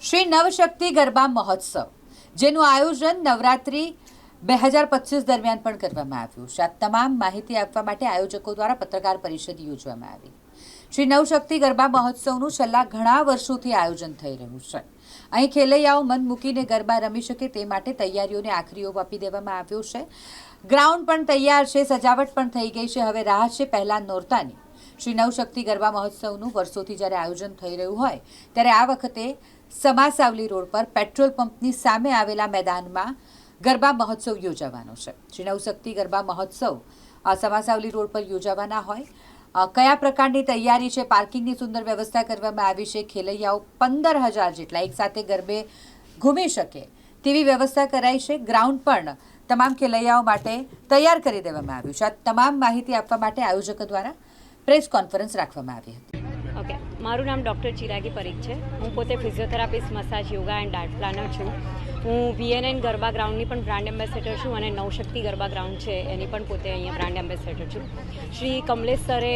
શ્રી નવશક્તિ ગરબા મહોત્સવ, જેનું આયોજન નવરાત્રિ બે હજાર પચીસ દરમિયાન પણ કરવામાં આવ્યું છે. આ તમામ માહિતી આપવા માટે આયોજકો દ્વારા પત્રકાર પરિષદ યોજવામાં આવી. શ્રી નવશક્તિ ગરબા મહોત્સવનું છેલ્લા ઘણા વર્ષોથી આયોજન થઈ રહ્યું છે. અહીં ખેલૈયાઓ મન મૂકીને ગરબા રમી શકે તે માટે તૈયારીઓને આખરી ઓપ આપી દેવામાં આવ્યો છે. ગ્રાઉન્ડ પણ તૈયાર છે, સજાવટ પણ થઈ ગઈ છે. હવે રાહ છે પહેલાં નોરતાની. શ્રી નવશક્તિ ગરબા મહોત્સવનું વર્ષોથી જ્યારે આયોજન થઈ રહ્યું હોય, ત્યારે આ વખતે સમાસાવલી રોડ પર પેટ્રોલ પંપની સામે આવેલા મેદાનમાં ગરબા મહોત્સવ યોજાવાનો છે. શ્રી નવશક્તિ ગરબા મહોત્સવ સમાસાવલી રોડ પર યોજાવાના હોય. કયા પ્રકારની તૈયારી છે? પાર્કિંગની સુંદર વ્યવસ્થા કરવામાં આવી છે. ખેલૈયાઓ પંદર હજાર જેટલા એકસાથે ગરબે ઘૂમી શકે તેવી વ્યવસ્થા કરાઈ છે. ગ્રાઉન્ડ પણ તમામ ખેલૈયાઓ માટે તૈયાર કરી દેવામાં આવ્યું છે. આ તમામ માહિતી આપવા માટે આયોજકો દ્વારા પ્રેસ કોન્ફરન્સ રાખવામાં આવી હતી. મારું નામ ડૉક્ટર ચિરાગી પરીખ છે. હું પોતે physiotherapist, massage, yoga and diet planner છું. હું વીએનએન ગરબા ગ્રાઉન્ડની પણ બ્રાન્ડ એમ્બેસેડર છું અને નવશક્તિ ગરબા ગ્રાઉન્ડ છે, એની પણ પોતે અહીંયા બ્રાન્ડ એમ્બેસેડર છું. શ્રી કમલેશ સરે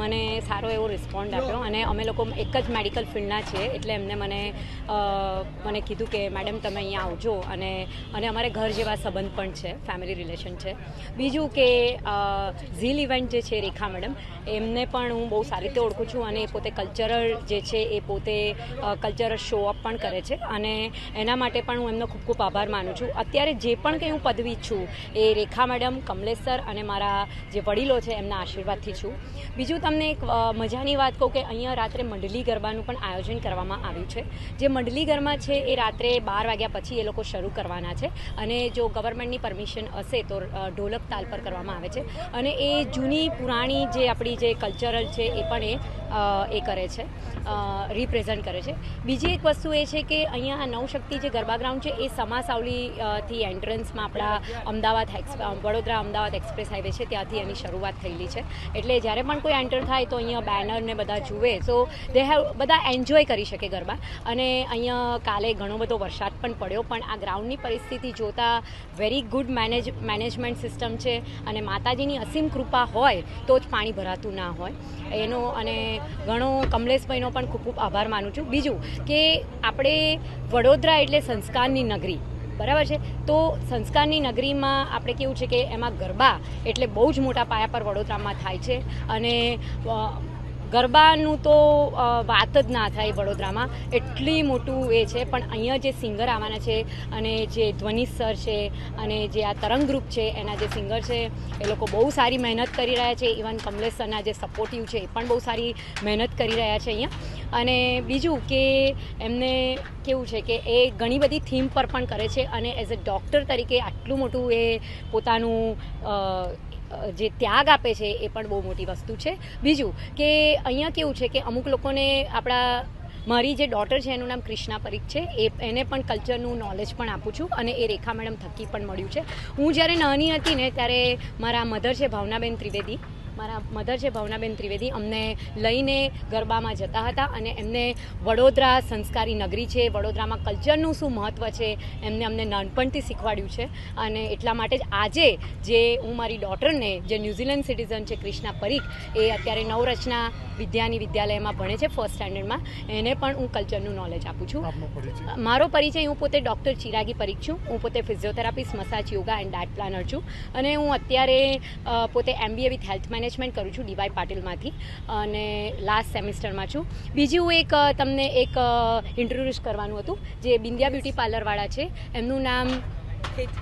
મને સારો એવો રિસ્પોન્ડ આપ્યો અને અમે લોકો એક જ મેડિકલ ફિલ્ડના છીએ, એટલે એમને મને મને કીધું કે, મેડમ, તમે અહીંયા આવજો. અને અને અમારે ઘર જેવા સંબંધ પણ છે ફેમિલી રિલેશન છે. બીજું કે ઝીલ ઇવેન્ટ જે છે, રેખા મેડમ, એમને પણ હું બહુ સારી રીતે ઓળખું છું અને એ પોતે કલ્ચરલ જે છે, એ પોતે કલ્ચરલ શો અપ પણ કરે છે. અને એના માટે પણ હું એમનો ખૂબ ખૂબ આભાર માનું છું. અત્યારે જે પણ કંઈ હું પદવી છું, એ રેખા મેડમ, કમલેશ અને મારા જે વડીલો છે, એમના આશીર્વાદથી છું. બીજું તમને એક મજાની વાત કહું કે અહીંયા રાત્રે મંડલી ગરબાનું પણ આયોજન કરવામાં આવ્યું છે. જે મંડલી ગરબા છે, એ રાત્રે બાર વાગ્યા પછી એ લોકો શરૂ કરવાના છે અને જો ગવર્મેન્ટની પરમિશન હશે તો ઢોલક તાલ પર કરવામાં આવે છે. અને એ જૂની પુરાણી જે આપણી જે કલ્ચરલ છે, એ પણ એ એ કરે છે. રિપ્રેઝન્ટ કરે છે. બીજી એક વસ્તુ એ છે કે અહીંયા નવશક્તિ જે ગરબા ગ્રાઉન્ડ છે એ સમાસાવલીથી એન્ટ્રન્સમાં આપણા અમદાવાદ વડોદરા અમદાવાદ એક્સપ્રેસ હાઈવે છે, ત્યાંથી એની શરૂઆત થયેલી છે. એટલે જ્યારે પણ કોઈ એન્ટર થાય તો અહીંયા બેનર ને બધા જુએ. સો દે હેવ બધા એન્જોય કરી શકે ગરબા. અને અહીંયા કાલે ઘણો બધો વરસાદ પણ પડ્યો, પણ આ ગ્રાઉન્ડની પરિસ્થિતિ જોતા very good manage management system છે. અને માતાજીની અસીમ કૃપા હોય તો જ પાણી ભરાતું ના હોય. એનો, અને ઘણો કમલેશભાઈનો પણ ખૂબ ખૂબ આભાર માનું છું. બીજું કે આપણે વડોદરા એટલે સંસ્કારની નગરી, બરાબર છે? તો સંસ્કારની નગરીમાં આપણે કેવું છે કે એમાં ગરબા એટલે બહુ જ મોટા પાયા પર વડોદરામાં થાય છે અને ગરબાનું તો વાત જ ના થાય વડોદરામાં. એટલી મોટું એ છે, પણ અહીંયા જે સિંગર આવવાના છે અને જે ધ્વનિ સર છે અને જે આ તરંગ ગ્રુપ છે, એના જે સિંગર છે, એ લોકો બહુ સારી મહેનત કરી રહ્યા છે. ઇવન કમલેશ સરના જે સપોર્ટિવ છે, એ પણ બહુ સારી મહેનત કરી રહ્યા છે અહીંયા. અને બીજું કે એમને કેવું છે કે એ ઘણી બધી થીમ પર પણ કરે છે અને એઝ અ ડૉક્ટર તરીકે આટલું મોટું એ પોતાનું જે ત્યાગ આપે છે એ પણ બહુ મોટી વસ્તુ છે. બીજું કે અહીંયા કેવું છે કે અમુક લોકોને આપણા મારી જે ડોટર છે એનું નામ ક્રિષ્ના પરીખ છે, એ એને પણ કલ્ચરનું નોલેજ પણ આપું છું અને એ રેખા મેડમ થકી પણ મળ્યું છે. હું જ્યારે નાની હતી ને ત્યારે મારા મધર છે ભાવનાબેન ત્રિવેદી મારા મધર છે ભાવનાબેન ત્રિવેદી અમને લઈને ગરબામાં જતા હતા અને એમને વડોદરા સંસ્કારી નગરી છે વડોદરામાં કલ્ચરનું શું મહત્ત્વ છે એમને અમને નાનપણથી શીખવાડ્યું છે. અને એટલા માટે જ આજે જે હું મારી ડોટરને જે ન્યૂઝીલેન્ડ સિટીઝન છે ક્રિષ્ના પરીખ એ અત્યારે નવરચના વિદ્યાની વિદ્યાલયમાં ભણે છે ફર્સ્ટ સ્ટાન્ડર્ડમાં એને પણ હું કલ્ચરનું નોલેજ આપું છું. મારો પરિચય હું પોતે ડૉક્ટર ચિરાગી પરીખ છું હું પોતે physiotherapist massage yoga and diet planner છું. અને હું અત્યારે પોતે એમબીએ વિથ હેલ્થ મેનેજમેન્ટ કરું છું ડીવાય પાટીલમાંથી અને લાસ્ટ સેમિસ્ટરમાં છું. બીજું એક તમને એક ઇન્ટ્રોડ્યુસ કરવાનું હતું, જે બિંદિયા બ્યુટી પાર્લરવાળા છે. એમનું નામ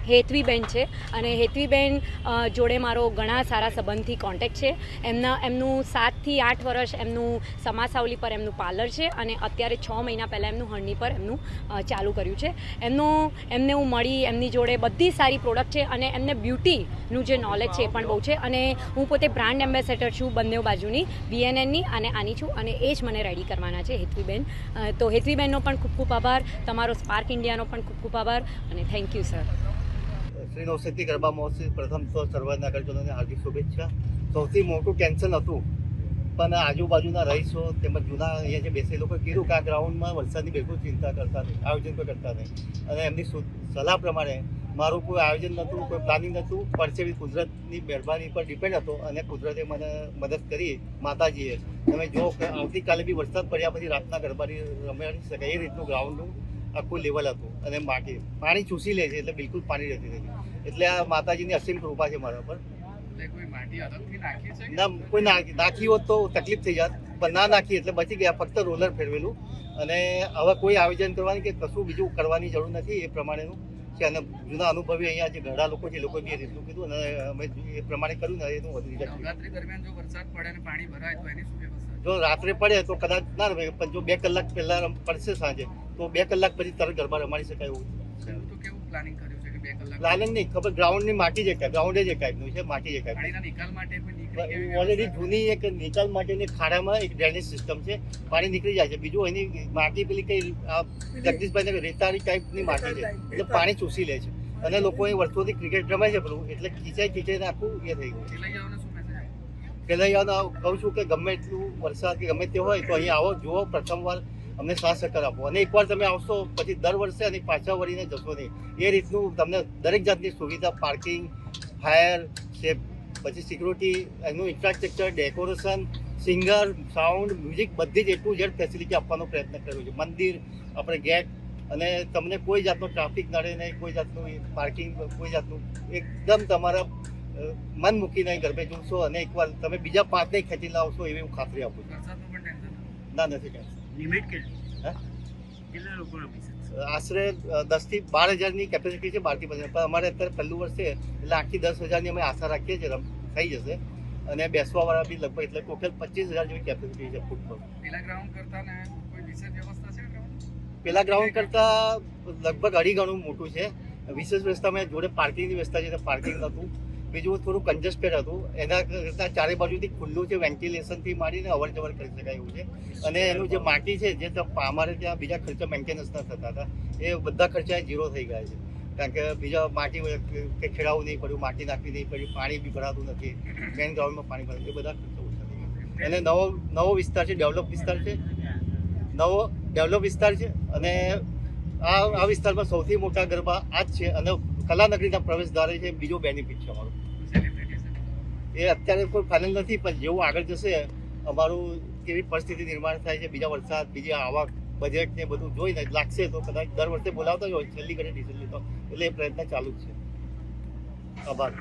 હેતવીબેન છે અને હેતવીબેન જોડે મારો ઘણા સારા સંબંધથી કોન્ટેક્ટ છે. એમના, એમનું સાતથી આઠ વર્ષ એમનું સમાસાવલી પર એમનું પાર્લર છે અને અત્યારે છ મહિના પહેલાં એમનું હળની પર એમનું ચાલુ કર્યું છે. એમનું, એમને હું મળી, એમની જોડે બધી સારી પ્રોડક્ટ છે અને એમને બ્યુટીનું જે નોલેજ છે એ પણ બહુ છે. અને હું પોતે બ્રાન્ડ એમ્બેસેડર છું બંને બાજુની વીએનએનની અને આની છું અને એ જ મને રેડી કરવાના છે હેતવીબેન. તો હેતવીબેનનો પણ ખૂબ ખૂબ આભાર. તમારો સ્પાર્ક ઇન્ડિયાનો પણ ખૂબ ખૂબ આભાર અને thank you sir Shri Navseti garba મહોત્સવ પ્રથમ તો સર્વ નગરજનોને હાર્દિક શુભેચ્છા. સૌથી મોટું ટેન્શન હતું પણ આજુબાજુના રહીશો તેમજ જૂના અહીંયા જે બેસે લોકો કીધું કે આ ગ્રાઉન્ડમાં વરસાદની બિલકુલ ચિંતા કરતા નહીં, આયોજન કોઈ કરતા નહીં. અને એમની સલાહ પ્રમાણે મારું કોઈ આયોજન નહોતું, કોઈ પ્લાનિંગ નહોતું પરસેવી કુદરતની મહેરબાની પર ડિપેન્ડ હતો અને કુદરતે મને મદદ કરી માતાજીએ. તમે જો આવતીકાલે બી વરસાદ પડ્યા પછી રાતના ગરબાની રમી શકાય એ રીતનું ગ્રાઉન્ડનું આખું લેવલ હતું અને માટી, પાણી ચૂસી લે છે એટલે બિલકુલ પાણી રહેતી નથી. એટલે આ માતાજીની અસીમ કૃપા છે મારા પર. કોઈ નાખી છે ના કોઈ નાખી નાખી હોત તો તકલીફ થઈ જાત પણ ના નાખી એટલે બચી ગયા ફક્ત રોલર ફેરવેલું. અને હવે કોઈ આયોજન કરવાની કે કશું બીજું કરવાની જરૂર નથી એ પ્રમાણેનું છે. અને જૂના અનુભવી અહીંયા જે ઘણા લોકો છે એ લોકો બી રીતનું કીધું અને અમે એ પ્રમાણે કર્યું ને એનું વધુ દરમિયાન જો વરસાદ પડે અને પાણી ભરાય તો એની શું જો રાત્રે પડે તો કદાચ ના રમે પણ જો બે કલાક પહેલા પડશે સાંજે તો બે કલાક પછી તરત ગરબા રમાડી શકાય એવું. એવું તો કેવું પ્લાનિંગ કર્યું? પ્લાનિંગ નહીં ખબર ગ્રાઉન્ડની માટી જ એક ગ્રાઉન્ડ જ એક ટાઈપનું છે માટી નીકળી કેવી ઓલરેડી જૂની એક નિકાલ માટેની ખાડામાં એક ડ્રેનેજ સિસ્ટમ છે પાણી નીકળી જાય છે. બીજું એની માટી પેલી કઈ આ જગદીશભાઈ રેતાળી ટાઈપની માટી છે. એટલે પાણી ચૂસી લે છે. અને લોકો અહીં વર્ષોથી ક્રિકેટ રમાય છે પેલું એટલે ખીચાઈ ખીચાઈને આખું એ થઈ ગયું ખેલૈયાઓને કહું છું કે ગમે એટલું વરસાદ કે ગમે તે હોય તો અહીંયા આવો જુઓ પ્રથમવાર અમને સાથ સહકાર આપો. અને એકવાર તમે આવશો, પછી દર વર્ષે અને પાછા વળીને જશો નહીં. એ રીતનું તમને દરેક જાતની સુવિધા પાર્કિંગ ફાયર સેફ પછી સિક્યુરિટી એનું infrastructure decoration singer sound music બધી જ એટલું જેડ ફેસિલિટી આપવાનો પ્રયત્ન કર્યો છે. મંદિર, આપણે ગેટ અને તમને કોઈ જાતનો ટ્રાફિક નડે નહીં, કોઈ જાતનું પાર્કિંગ કોઈ જાતનું, એકદમ તમારા મન મૂકીને ગરબે જોશો અને એકવાર તમે બીજા પાંચને ખેંચી લાવશો એવી હું ખાતરી આપું છું. ના નથી કાંઈ લિમિટ કેટલી હા? કેટલા લોકો રમી શકશે આશરે દસથી બાર હજારની કેપેસિટી છે બારથી પંદર. પણ અમારે અત્યારે પહેલું વર્ષ છે એટલે આખી દસ હજારની અમે આશા રાખીએ છીએ રમ થઈ જશે. અને બેસવાવાળા બી લગભગ એટલે ટોટલ પચીસ હજાર જેવી કેપેસિટી છે ફૂટબોલ પેલા ગ્રાઉન્ડ કરતા ને કોઈ વિશેષ વ્યવસ્થા છે ગ્રાઉન્ડ પેલા ગ્રાઉન્ડ કરતા લગભગ અઢી ગણું મોટું છે. વિશેષ વ્યવસ્થા મેં જોડે પાર્કિંગની વ્યવસ્થા છે પાર્કિંગ નહોતું. બીજું થોડું કન્જસ્ટેડ હતું. એના કરતાં ચારે બાજુથી ખુલ્લું છે વેન્ટિલેશનથી માંડીને અવર જવર કરી શકાય એવું છે. અને એનું જે માટી છે જે અમારે ત્યાં બીજા ખર્ચા મેન્ટેનન્સના થતા હતા. એ બધા ખર્ચા ઝીરો થઈ ગયા છે. કારણ કે બીજા માટી કે ખેડાવવું નહીં પડ્યું માટી નાખવી નહીં પડ્યું પાણી બી ભરાતું નથી. મેઇન ગ્રાઉન્ડમાં પાણી ભરાતું એ બધા ખર્ચા ઓછા થઈ ગયા. અને નવો નવો વિસ્તાર છે ડેવલપ વિસ્તાર છે. નવો ડેવલપ વિસ્તાર છે અને આ આ વિસ્તારમાં સૌથી મોટા ગરબા આ જ છે. અને કલાનગરીના પ્રવેશ દ્વારે છે બીજો બેનિફિટ છે અમારો. એ અત્યારે કોઈ ફાઇનલ નથી પણ જેવું આગળ જશે અમારું કેવી પરિસ્થિતિ નિર્માણ થાય છે બીજા વરસાદ બીજી આવક બજેટ ને બધું જોઈને લાગશે તો કદાચ દર વર્ષે બોલાવતા જ હોય છેલ્લી ઘડી ડિસિઝન તો એટલે એ પ્રયત્ન ચાલુ જ છે. આભાર.